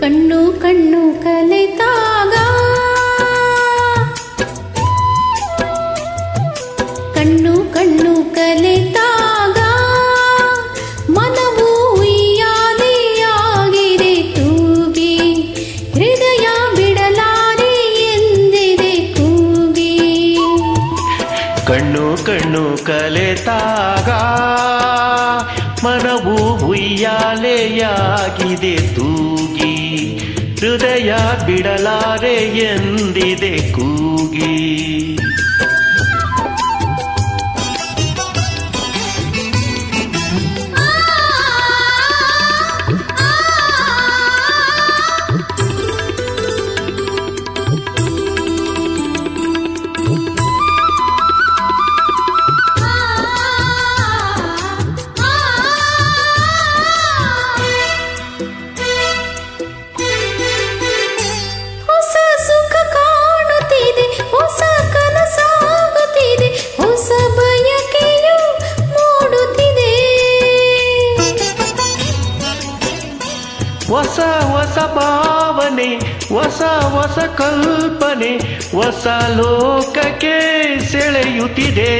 ಕಣ್ಣು ಕಣ್ಣು ಕಲಿತಾಗ. ಕಣ್ಣು ಕಣ್ಣು ಕಲಿತಾಗ. ಮನವು ಉಯ್ಯಾಲೆಯಾಗಿದೆ, ತೂಗಿ. ಹೃದಯ ಬಿಡಲಾರೆ ಎಂದಿದೆ, ಕೂಗಿ. ಕಣ್ಣು ಕಣ್ಣು ಕಲೆತಾಗ. ಮನವು ಉಯ್ಯಾಲೆಯಾಗಿದೆ ತೂ ಬಿಡಲಾರೆ ಎಂದಿದೆ ಕೂಗಿ. ಹೊಸ ಹೊಸ ಭಾವನೆ, ಹೊಸ ಹೊಸ ಕಲ್ಪನೆ, ಹೊಸ ಲೋಕಕ್ಕೆ ಸೆಳೆಯುತ್ತಿದೆ.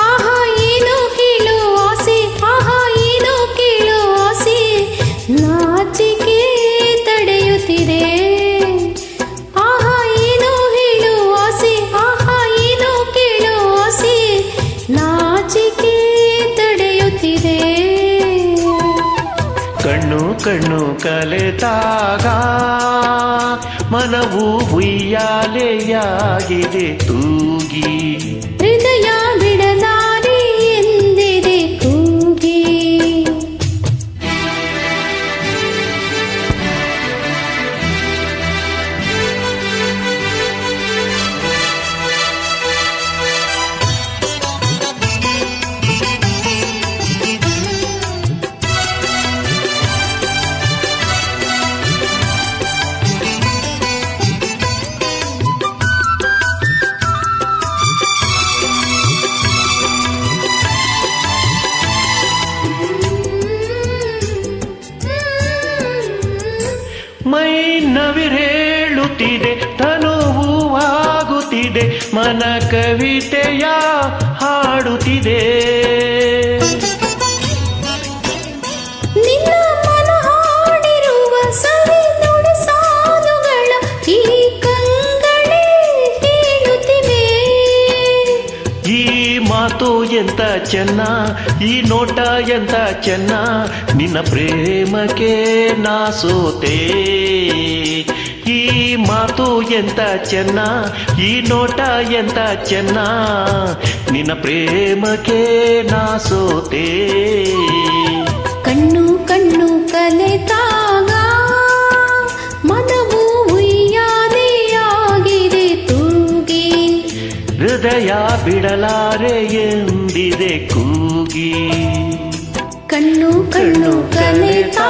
ಆಹಾ, ಏನೋ ಕೇಳು ಆಸೆ? ಆಹಾ, ಏನೋ ಕೇಳು ಆಸೆ? ನಾಚಿಕೆ ಕಣ್ಣು ಕಲೆತಾಗ ಮನವು ಉಯ್ಯಾಲೆಯಾಗಿದೆ ತೂಗಿ. ಮೈ ನವಿರೇಳುತ್ತಿದೆ ತನುವು ಆಗುತ್ತಿದೆ ಮನ ಕವಿತೆಯ ಹಾಡುತ್ತಿದೆ. ಚೆನ್ನ, ಈ ನೋಟ ಎಂತ ಚೆನ್ನ, ನಿನ್ನ ಪ್ರೇಮಕ್ಕೆ ನಾ ಸೋತೆ. ಈ ಮಾತು ಎಂತ ಚೆನ್ನ, ಈ ನೋಟ ಎಂತ ಚೆನ್ನ, ನಿನ್ನ ಪ್ರೇಮಕ್ಕೆ ನಾ ಸೋತೆ. ಹೃದಯ ಬಿಡಲಾರೆ ಎಂದಿದೆ ಕೂಗಿ ಕಣ್ಣು ಕಣ್ಣು ಕಲಿತಾ